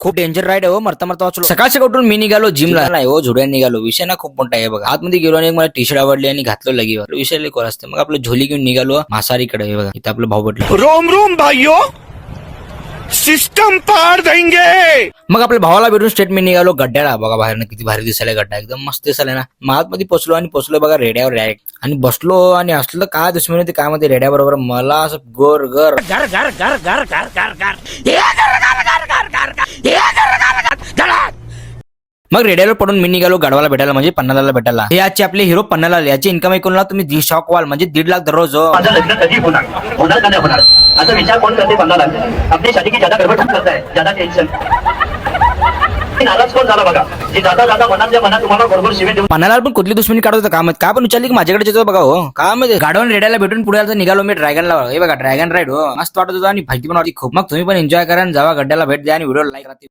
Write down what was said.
खूप danger ride आहे हो मरता मरता वाचलो. सकाळ सकाळ उठून मी निघालो जिमला नाही हो झुड्या निघालो. विषय ना खूप मोठा आहे बघा. आतमध्ये गेलो आणि मला टी शर्ट आवडली आणि घातलो लगीवर. विषय कोर असते. मग आपलं झोली घेऊन निघालो मासारीकडे हे बघा. इथं आपलं भाऊ भेटलो रोम रोम भाइयों सिस्टम पार देंगे! मग आपल्या भावाला भेटून स्टेट मी निघालो. गड्ड्याला. बघा बाहेरनं किती भारी दिसायला गड्डा. एकदम मस्त दिसायला ना. मग आतमध्ये पोचलो आणि पोचलो बघा रेड्यावर डायरेक्ट आणि बसलो आणि असलं काय दुश्मन होती काय मध्ये रेड्या बरोबर मला असं गोर गर. घर घर घर घर घर घर मग रेडिओवर पडून मी निघालो गडवाला भेटायला म्हणजे पन्नालाला भेटायला. हे आजचे आपले हिरो पन्नालाल याची इन्कम ऐकून तुम्ही दीड शॉक व्हाल म्हणजे दीड लाख दररोज. माझं लग्न कधी होणार? होणार का नाही होणार? असा विचार कोण करते आपली शादी की ज्यादा गडबड करत आहे ज्यादा टेन्शन नाराज कोण झाला बघा? की दादा दादा मनातल्या मनात तुम्हाला बरोबर शिवे देऊन पन्नालाल पण कुठली दुश्मनी काढत होता माहीत काय पण विचारली की माझ्याकडे येतो बघा हो. काय माहिती गाडवून रेड्याला भेटून पुढे आलं तर निघालो मी ड्रॅगनला हे बघा ड्रॅगन राईड हो. मस्त वाटत होता आणि फायदी पण वाटते खूप. मग तुम्ही पण एन्जॉय करा जावा गड्ड्याला भेट द्या आणि व्हिडिओ लाईक करा.